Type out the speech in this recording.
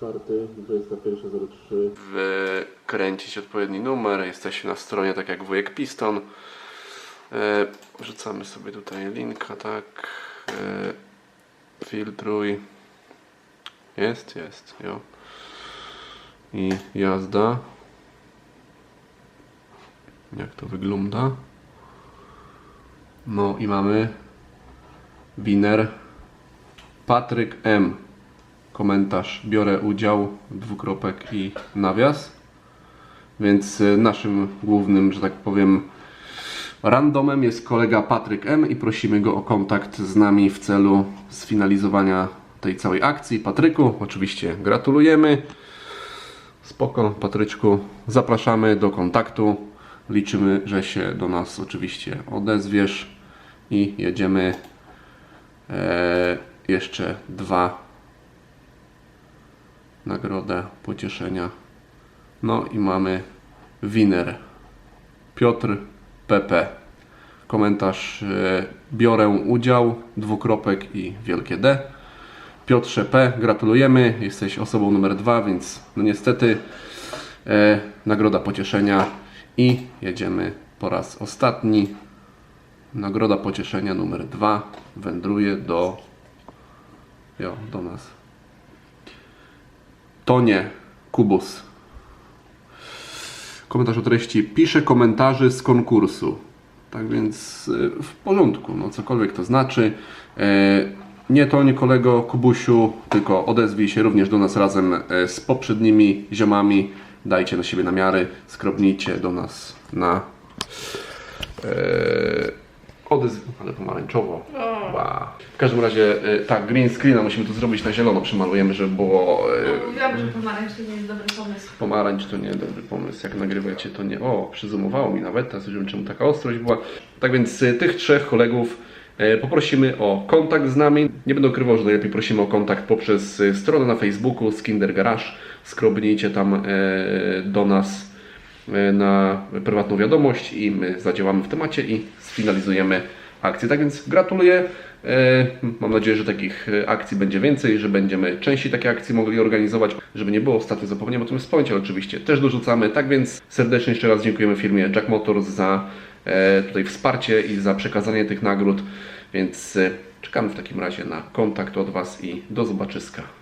Czwarty, 21.03. Wkręcić odpowiedni numer. Jesteśmy na stronie, tak jak wujek Piston. E, wrzucamy sobie tutaj linka, tak. E, filtruj. Jest, jest, jo. I jazda. Jak to wygląda? No i mamy winner Patryk M. Komentarz. Biorę udział, dwukropek i nawias. Więc y, naszym głównym, że tak powiem, randomem jest kolega Patryk M. i prosimy go o kontakt z nami w celu sfinalizowania tej całej akcji. Patryku, oczywiście gratulujemy. Spoko, Patryczku. Zapraszamy do kontaktu. Liczymy, że się do nas oczywiście odezwiesz i jedziemy e, jeszcze dwa nagrodę pocieszenia. No i mamy winner Piotr PP. Komentarz e, biorę udział, dwukropek i wielkie D. Piotrze P, gratulujemy. Jesteś osobą numer dwa, więc no niestety e, nagroda pocieszenia i jedziemy po raz ostatni. Nagroda pocieszenia numer dwa wędruje do, jo, do nas. To nie Kubus. Komentarz o treści. Piszę komentarzy z konkursu. Tak więc y, w porządku, no cokolwiek to znaczy. E, Nie to nie kolego Kubusiu, tylko odezwij się również do nas razem e, z poprzednimi ziomami. Dajcie na siebie namiary, skrobnijcie do nas na e, odezw... ale pomarańczowo. W każdym razie e, tak, green screena musimy tu zrobić na zielono, przymalujemy, żeby było e, Mówiłam, że pomarańcz to nie jest dobry pomysł. Pomarańcz to nie dobry pomysł. Jak nagrywacie, to nie. O, przyzumowało mi nawet, teraz wiem czemu taka ostrość była. Tak więc y, tych trzech kolegów e, poprosimy o kontakt z nami. Nie będę ukrywał, że najlepiej prosimy o kontakt poprzez y, stronę na Facebooku Skinder Garage. Skrobnijcie tam e, do nas na prywatną wiadomość i my zadziałamy w temacie i sfinalizujemy akcję. Tak więc gratuluję. E, Mam nadzieję, że takich e, akcji będzie więcej, że będziemy częściej takie akcje mogli organizować, żeby nie było ostatnio zapomniałem o tym wspomnieć, ale oczywiście też dorzucamy. Tak więc serdecznie jeszcze raz dziękujemy firmie Jack Motors za e, tutaj wsparcie i za przekazanie tych nagród. Więc e, czekamy w takim razie na kontakt od Was i do zobaczyska.